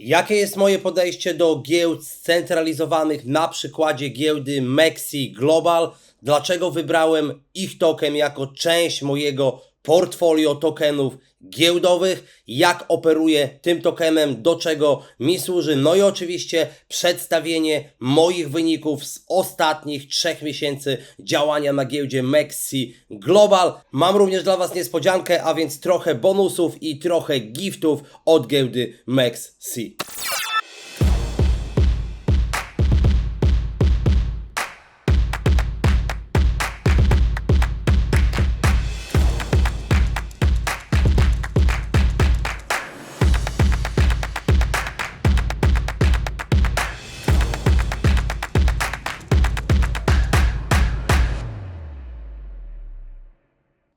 Jakie jest moje podejście do giełd scentralizowanych na przykładzie giełdy Mexi Global? Dlaczego wybrałem ich token jako część mojego portfolio tokenów giełdowych? Jak operuję tym tokenem? Do czego mi służy? No i oczywiście przedstawienie moich wyników z ostatnich trzech miesięcy działania na giełdzie Mexi Global. Mam również dla Was niespodziankę, a więc trochę bonusów i trochę giftów od giełdy Mexi.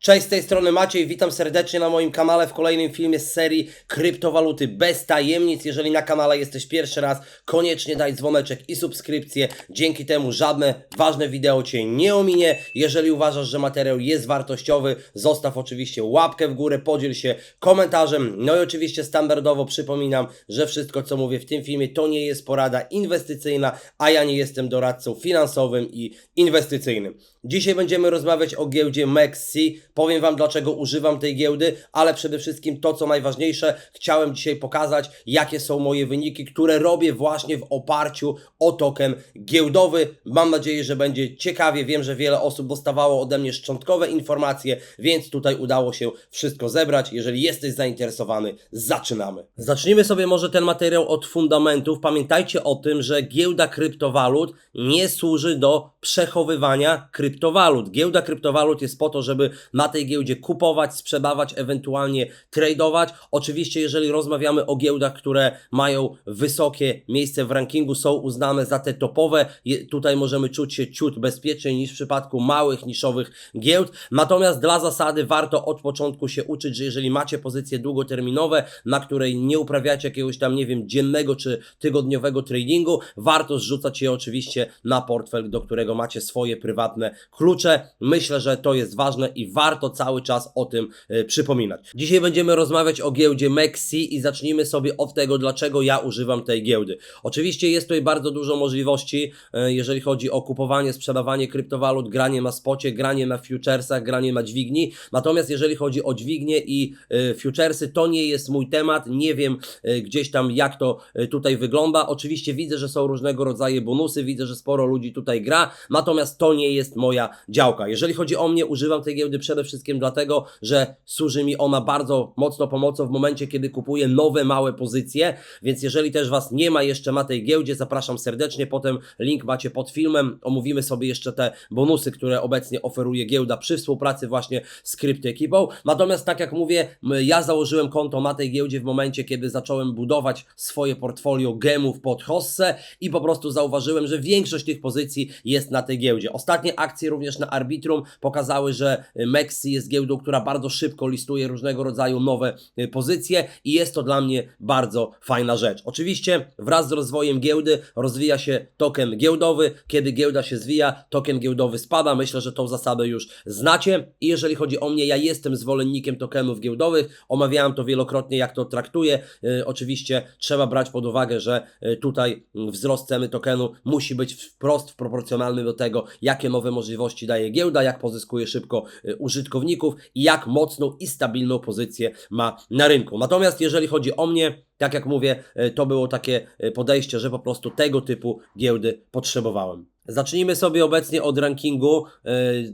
Cześć, z tej strony Maciej, witam serdecznie na moim kanale w kolejnym filmie z serii Kryptowaluty bez tajemnic. Jeżeli na kanale jesteś pierwszy raz, koniecznie daj dzwoneczek i subskrypcję. Dzięki temu żadne ważne wideo Cię nie ominie. Jeżeli uważasz, że materiał jest wartościowy, zostaw oczywiście łapkę w górę, podziel się komentarzem. No i oczywiście standardowo przypominam, że wszystko co mówię w tym filmie to nie jest porada inwestycyjna, a ja nie jestem doradcą finansowym i inwestycyjnym. Dzisiaj będziemy rozmawiać o giełdzie Mexi. Powiem Wam, dlaczego używam tej giełdy, ale przede wszystkim to, co najważniejsze, chciałem dzisiaj pokazać, jakie są moje wyniki, które robię właśnie w oparciu o token giełdowy. Mam nadzieję, że będzie ciekawie. Wiem, że wiele osób dostawało ode mnie szczątkowe informacje, więc tutaj udało się wszystko zebrać. Jeżeli jesteś zainteresowany, zaczynamy. Zacznijmy sobie może ten materiał od fundamentów. Pamiętajcie o tym, że giełda kryptowalut nie służy do przechowywania kryptowalut. Giełda kryptowalut jest po to, żeby na tej giełdzie kupować, sprzedawać, ewentualnie tradować. Oczywiście, jeżeli rozmawiamy o giełdach, które mają wysokie miejsce w rankingu, są uznane za te topowe, tutaj możemy czuć się ciut bezpieczniej niż w przypadku małych, niszowych giełd. Natomiast dla zasady warto od początku się uczyć, że jeżeli macie pozycje długoterminowe, na której nie uprawiacie jakiegoś tam, nie wiem, dziennego czy tygodniowego tradingu, warto zrzucać je oczywiście na portfel, do którego macie swoje prywatne klucze. Myślę, że to jest ważne i warto cały czas o tym e, przypominać. Dzisiaj będziemy rozmawiać o giełdzie Mexi i zacznijmy sobie od tego, dlaczego ja używam tej giełdy. Oczywiście jest tutaj bardzo dużo możliwości, e, jeżeli chodzi o kupowanie, sprzedawanie kryptowalut, granie na spocie, granie na futuresach, granie na dźwigni. Natomiast jeżeli chodzi o dźwignię i e, futuresy, to nie jest mój temat. Nie wiem gdzieś tam, jak to tutaj wygląda. Oczywiście widzę, że są różnego rodzaju bonusy, widzę, że sporo ludzi tutaj gra, natomiast to nie jest moja działka. Jeżeli chodzi o mnie, używam tej giełdy przede wszystkim dlatego, że służy mi ona bardzo mocno pomocą w momencie, kiedy kupuję nowe, małe pozycje, więc jeżeli też Was nie ma jeszcze na tej giełdzie, zapraszam serdecznie, potem link macie pod filmem, omówimy sobie jeszcze te bonusy, które obecnie oferuje giełda przy współpracy właśnie z kryptoekipą. Natomiast tak jak mówię, ja założyłem konto na tej giełdzie w momencie, kiedy zacząłem budować swoje portfolio gemów pod hossę i po prostu zauważyłem, że większość tych pozycji jest na tej giełdzie. Ostatnie akcje również na Arbitrum pokazały, że Mexi jest giełdą, która bardzo szybko listuje różnego rodzaju nowe y, pozycje i jest to dla mnie bardzo fajna rzecz. Oczywiście wraz z rozwojem giełdy rozwija się token giełdowy. Kiedy giełda się zwija, token giełdowy spada. Myślę, że tą zasadę już znacie. I jeżeli chodzi o mnie, ja jestem zwolennikiem tokenów giełdowych. Omawiałem to wielokrotnie, jak to traktuję. Y, oczywiście trzeba brać pod uwagę, że y, tutaj wzrost ceny tokenu musi być wprost proporcjonalny do tego, jakie nowe możliwości daje giełda, jak pozyskuje szybko y, użytkowników i jak mocną i stabilną pozycję ma na rynku. Natomiast jeżeli chodzi o mnie, tak jak mówię, y, to było takie y, podejście, że po prostu tego typu giełdy potrzebowałem. Zacznijmy sobie obecnie od rankingu.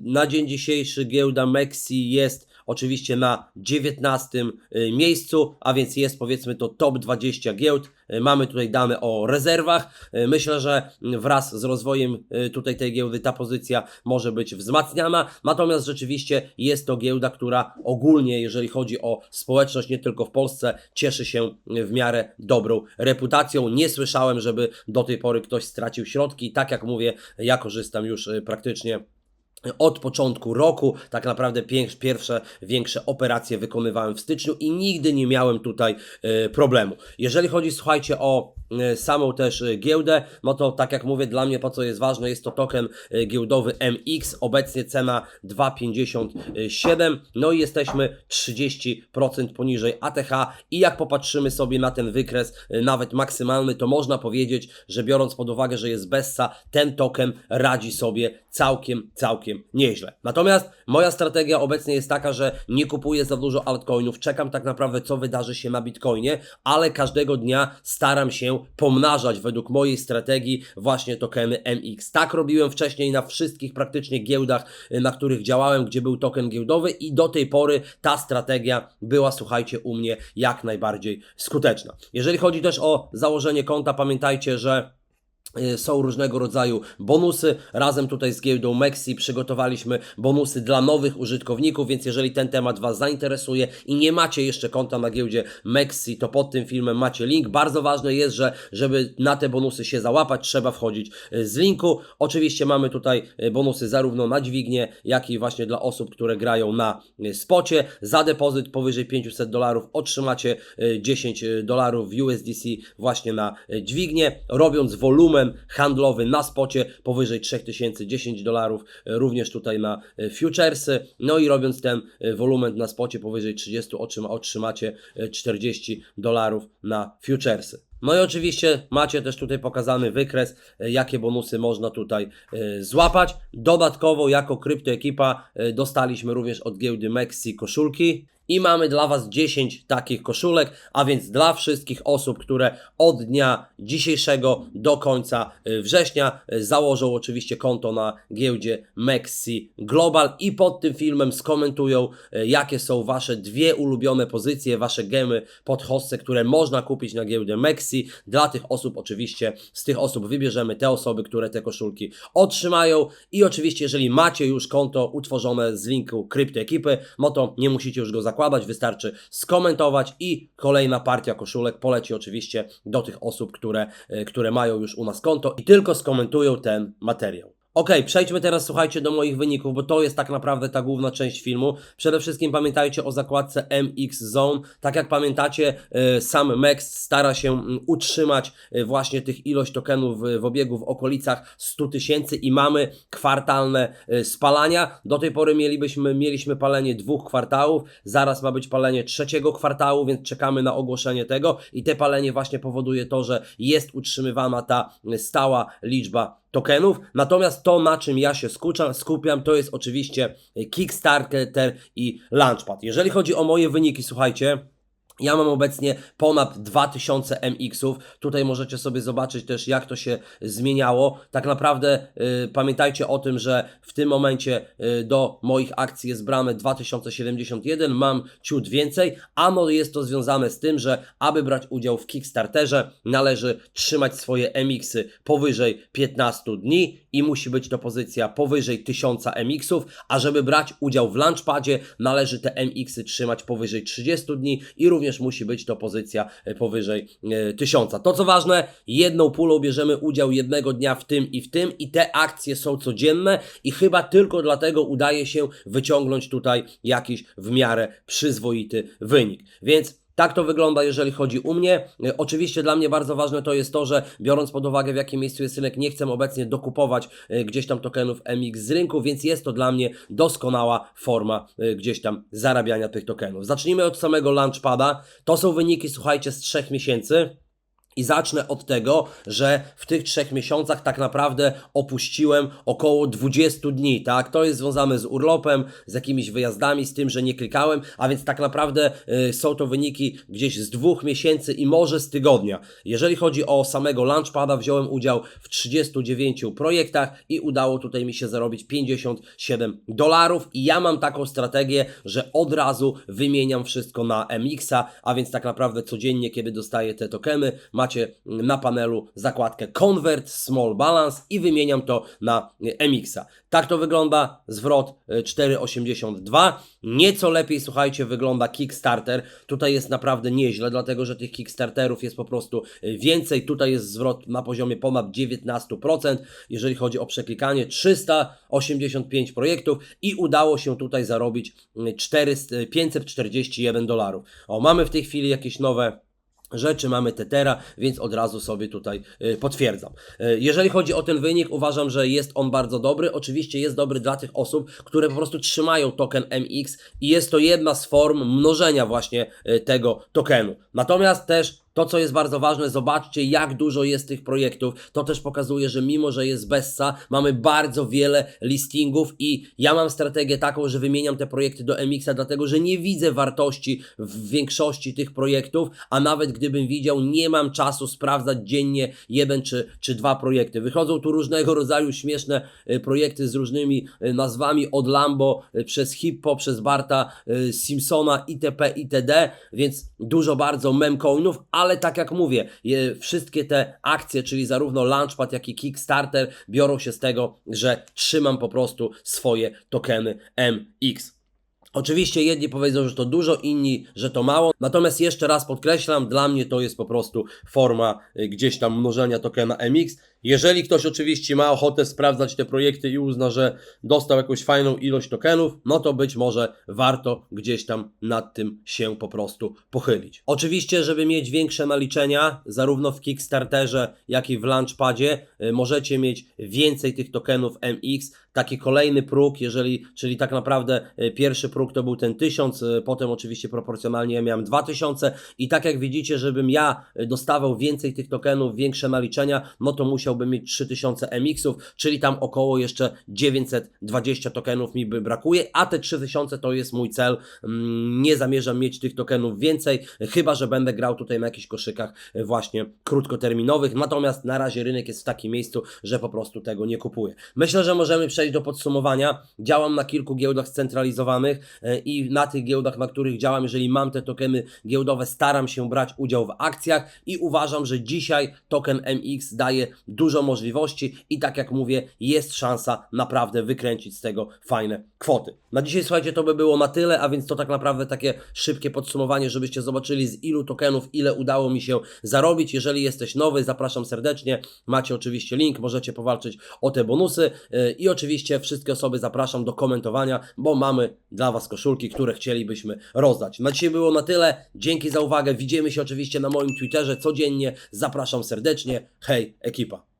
Na dzień dzisiejszy giełda Mexi jest oczywiście na 19 y, miejscu, a więc jest powiedzmy to top 20 giełd. Y, Mamy tutaj dane o rezerwach. Y, Myślę, że wraz z rozwojem tutaj tej giełdy ta pozycja może być wzmacniana. Natomiast rzeczywiście jest to giełda, która ogólnie, jeżeli chodzi o społeczność, nie tylko w Polsce, cieszy się w miarę dobrą reputacją. Nie słyszałem, żeby do tej pory ktoś stracił środki. Tak jak mówię, ja korzystam już praktycznie od początku roku. Tak naprawdę pierwsze większe operacje wykonywałem w styczniu i nigdy nie miałem tutaj e, problemu. Jeżeli chodzi, słuchajcie, o e, samą też e, giełdę, no to tak jak mówię, dla mnie po co jest ważne, jest to token giełdowy MX, obecnie cena 2,57, no i jesteśmy 30% poniżej ATH i jak popatrzymy sobie na ten wykres, nawet maksymalny, to można powiedzieć, że biorąc pod uwagę, że jest Bessa, ten token radzi sobie całkiem, całkiem nieźle. Natomiast moja strategia obecnie jest taka, że nie kupuję za dużo altcoinów, czekam tak naprawdę co wydarzy się na Bitcoinie, ale każdego dnia staram się pomnażać według mojej strategii właśnie tokeny MX. Tak robiłem wcześniej na wszystkich praktycznie giełdach, y, na których działałem, gdzie był token giełdowy i do tej pory ta strategia była, słuchajcie, u mnie jak najbardziej skuteczna. Jeżeli chodzi też o założenie konta, pamiętajcie, że są różnego rodzaju bonusy. Razem tutaj z giełdą Mexi przygotowaliśmy bonusy dla nowych użytkowników, więc jeżeli ten temat Was zainteresuje i nie macie jeszcze konta na giełdzie Mexi, to pod tym filmem macie link. Bardzo ważne jest, że żeby na te bonusy się załapać, trzeba wchodzić y, z linku. Oczywiście mamy tutaj y, bonusy zarówno na dźwignię, jak i właśnie dla osób, które grają na y, spocie. Za depozyt powyżej 500 dolarów otrzymacie y, 10 dolarów USDC właśnie na y, dźwignię, robiąc wolumen handlowy na spocie powyżej 3000 10 dolarów, y, również tutaj na y, futuresy, no i robiąc ten y, wolumen na spocie powyżej 30 otrzyma, otrzymacie y, 40 dolarów na futuresy. No i oczywiście macie też tutaj pokazany wykres, y, jakie bonusy można tutaj y, złapać. Dodatkowo jako kryptoekipa y, dostaliśmy również od giełdy Mexi koszulki. I mamy dla Was 10 takich koszulek, a więc dla wszystkich osób, które od dnia dzisiejszego do końca września założą oczywiście konto na giełdzie Mexi Global i pod tym filmem skomentują, jakie są Wasze dwie ulubione pozycje, Wasze gemy pod hostce, które można kupić na giełdę Mexi. Dla tych osób oczywiście, z tych osób wybierzemy te osoby, które te koszulki otrzymają i oczywiście jeżeli macie już konto utworzone z linku kryptoekipy, no to nie musicie już go zakładać, wystarczy skomentować i kolejna partia koszulek poleci oczywiście do tych osób, które, e, które mają już u nas konto i tylko skomentują ten materiał. Ok, przejdźmy teraz, słuchajcie, do moich wyników, bo to jest tak naprawdę ta główna część filmu. Przede wszystkim pamiętajcie o zakładce MX Zone. Tak jak pamiętacie, e, sam MEX stara się mm, utrzymać e, właśnie tych ilość tokenów w, w obiegu w okolicach 100 tysięcy i mamy kwartalne spalania. Do tej pory mielibyśmy, mieliśmy palenie dwóch kwartałów, zaraz ma być palenie trzeciego kwartału, więc czekamy na ogłoszenie tego i te palenie właśnie powoduje to, że jest utrzymywana ta stała liczba tokenów. Natomiast to, na czym ja się skuczam, skupiam, to jest oczywiście Kickstarter i Launchpad. Jeżeli chodzi o moje wyniki, słuchajcie. Ja mam obecnie ponad 2000 MX-ów. Tutaj możecie sobie zobaczyć też, jak to się zmieniało. Tak naprawdę y, pamiętajcie o tym, że w tym momencie y, do moich akcji jest brane 2071. Mam ciut więcej, a no jest to związane z tym, że aby brać udział w Kickstarterze, należy trzymać swoje MX-y powyżej 15 dni i musi być to pozycja powyżej 1000 MX-ów, a żeby brać udział w Launchpadzie, należy te MX-y trzymać powyżej 30 dni i również musi być to pozycja e, powyżej e, 1000. To co ważne, jedną pulą bierzemy udział jednego dnia w tym i w tym i te akcje są codzienne i chyba tylko dlatego udaje się wyciągnąć tutaj jakiś w miarę przyzwoity wynik. Więc tak to wygląda, jeżeli chodzi u mnie. E, Oczywiście dla mnie bardzo ważne to jest to, że biorąc pod uwagę w jakim miejscu jest rynek, nie chcę obecnie dokupować e, gdzieś tam tokenów MX z rynku, więc jest to dla mnie doskonała forma e, gdzieś tam zarabiania tych tokenów. Zacznijmy od samego Launchpada. To są wyniki, słuchajcie, z trzech miesięcy. I zacznę od tego, że w tych trzech miesiącach tak naprawdę opuściłem około 20 dni, tak? To jest związane z urlopem, z jakimiś wyjazdami, z tym, że nie klikałem, a więc tak naprawdę y, są to wyniki gdzieś z dwóch miesięcy i może z tygodnia. Jeżeli chodzi o samego Launchpada, wziąłem udział w 39 projektach i udało tutaj mi się zarobić 57 dolarów i ja mam taką strategię, że od razu wymieniam wszystko na MX-a, a więc tak naprawdę codziennie, kiedy dostaję te tokeny, macie macie na panelu zakładkę Convert Small Balance i wymieniam to na MX-a. Tak to wygląda, zwrot e, 4,82. Nieco lepiej, słuchajcie, wygląda Kickstarter. Tutaj jest naprawdę nieźle, dlatego że tych Kickstarterów jest po prostu e, więcej. Tutaj jest zwrot na poziomie ponad 19%, jeżeli chodzi o przeklikanie. 385 projektów i udało się tutaj zarobić mm, 400, 541 dolarów. O, mamy w tej chwili jakieś nowe rzeczy, mamy Tetera, więc od razu sobie tutaj y, potwierdzam. Y, Jeżeli chodzi o ten wynik, uważam, że jest on bardzo dobry. Oczywiście jest dobry dla tych osób, które po prostu trzymają token MX i jest to jedna z form mnożenia właśnie y, tego tokenu. Natomiast też to, co jest bardzo ważne, zobaczcie, jak dużo jest tych projektów. To też pokazuje, że mimo, że jest Bessa, mamy bardzo wiele listingów i ja mam strategię taką, że wymieniam te projekty do MX-a, dlatego że nie widzę wartości w większości tych projektów, a nawet gdybym widział, nie mam czasu sprawdzać dziennie jeden czy, czy dwa projekty. Wychodzą tu różnego rodzaju śmieszne y, projekty z różnymi y, nazwami, od Lambo, y, przez Hippo, przez Barta Simpsona, itp., itd., więc dużo bardzo memcoinów, ale tak jak mówię, wszystkie te akcje, czyli zarówno Launchpad, jak i Kickstarter biorą się z tego, że trzymam po prostu swoje tokeny MX. Oczywiście jedni powiedzą, że to dużo, inni, że to mało. Natomiast jeszcze raz podkreślam, dla mnie to jest po prostu forma y, gdzieś tam mnożenia tokena MX. Jeżeli ktoś oczywiście ma ochotę sprawdzać te projekty i uzna, że dostał jakąś fajną ilość tokenów, no to być może warto gdzieś tam nad tym się po prostu pochylić. Oczywiście, żeby mieć większe naliczenia, zarówno w Kickstarterze, jak i w Launchpadzie, y, możecie mieć więcej tych tokenów MX. Taki kolejny próg, jeżeli, czyli tak naprawdę y, pierwszy próg to był ten 1000, y, potem oczywiście proporcjonalnie ja miałem 2000 i tak jak widzicie, żebym ja y, dostawał więcej tych tokenów, większe naliczenia, no to musiałbym mieć 3000 MX-ów, czyli tam około jeszcze 920 tokenów mi by brakuje, a te 3000 to jest mój cel. Mm, Nie zamierzam mieć tych tokenów więcej, chyba że będę grał tutaj na jakichś koszykach właśnie krótkoterminowych, natomiast na razie rynek jest w takim miejscu, że po prostu tego nie kupuję. Myślę, że możemy przejść do podsumowania. Działam na kilku giełdach scentralizowanych e, i na tych giełdach, na których działam, jeżeli mam te tokeny giełdowe, staram się brać udział w akcjach i uważam, że dzisiaj token MX daje dużo możliwości i tak jak mówię, jest szansa naprawdę wykręcić z tego fajne kwoty. Na dzisiaj, słuchajcie, to by było na tyle, a więc to tak naprawdę takie szybkie podsumowanie, żebyście zobaczyli z ilu tokenów, ile udało mi się zarobić. Jeżeli jesteś nowy, zapraszam serdecznie. Macie oczywiście link, możecie powalczyć o te bonusy yy, i oczywiście wszystkie osoby zapraszam do komentowania, bo mamy dla Was koszulki, które chcielibyśmy rozdać. Na dzisiaj było na tyle. Dzięki za uwagę. Widzimy się oczywiście na moim Twitterze codziennie. Zapraszam serdecznie. Hej, ekipa.